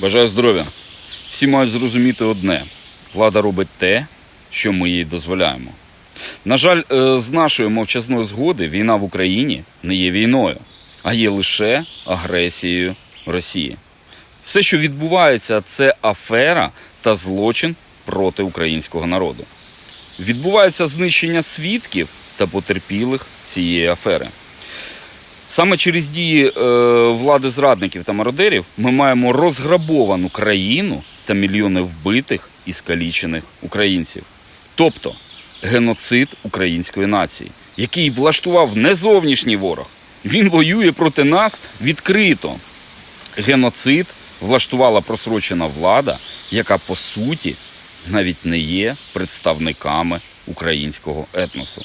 Бажаю здоров'я. Всі мають зрозуміти одне: влада робить те, що ми їй дозволяємо. На жаль, е, з нашої мовчазної згоди війна в Україні не є війною, а є лише агресією Росії. Все, що відбувається, це афера та злочин проти українського народу. Відбувається знищення свідків та потерпілих цієї афери. Саме через дії е, влади зрадників та мародерів ми маємо розграбовану країну та мільйони вбитих і скалічених українців. Тобто геноцид української нації, який влаштував не зовнішній ворог. Він воює проти нас відкрито. Геноцид влаштувала просрочена влада, яка по суті навіть не є представниками українського етносу.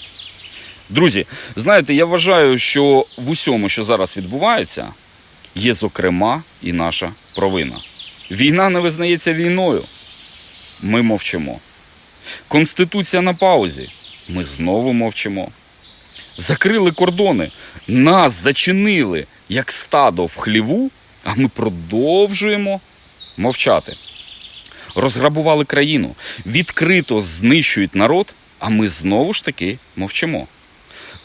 Друзі, знаєте, я вважаю, що в усьому, що зараз відбувається, є зокрема і наша провина. Війна не визнається війною. Ми мовчимо. Конституція на паузі. Ми знову мовчимо. Закрили кордони, нас зачинили як стадо в хліву, а ми продовжуємо мовчати. Розграбували країну, відкрито знищують народ, а ми знову ж таки мовчимо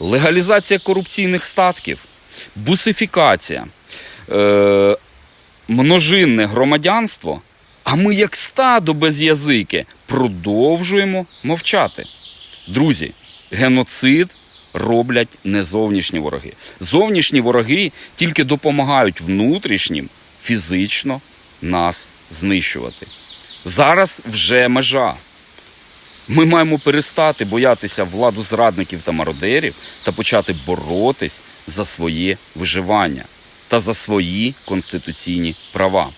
легалізація корупційних статків, бусифікація, е, множинне громадянство, а ми, як стадо без язики, продовжуємо мовчати. Друзі, геноцид роблять не зовнішні вороги. Зовнішні вороги тільки допомагають внутрішнім фізично нас знищувати. Зараз вже межа. Ми маємо перестати боятися владу зрадників та мародерів та почати боротись за своє виживання та за свої конституційні права.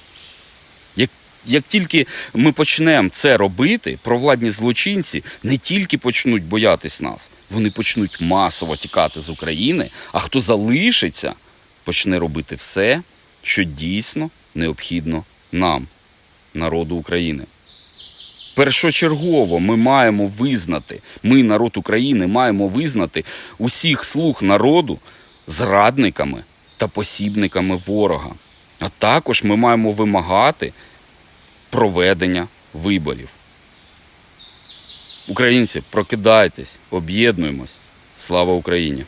Як, як тільки ми почнемо це робити, провладні злочинці не тільки почнуть боятись нас, вони почнуть масово тікати з України, а хто залишиться, почне робити все, що дійсно необхідно нам, народу України. Першочергово ми маємо визнати, ми, народ України, маємо визнати усіх слуг народу зрадниками та посібниками ворога. А також ми маємо вимагати проведення виборів. Українці, прокидайтесь, об'єднуємось. Слава Україні!